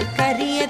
கரிய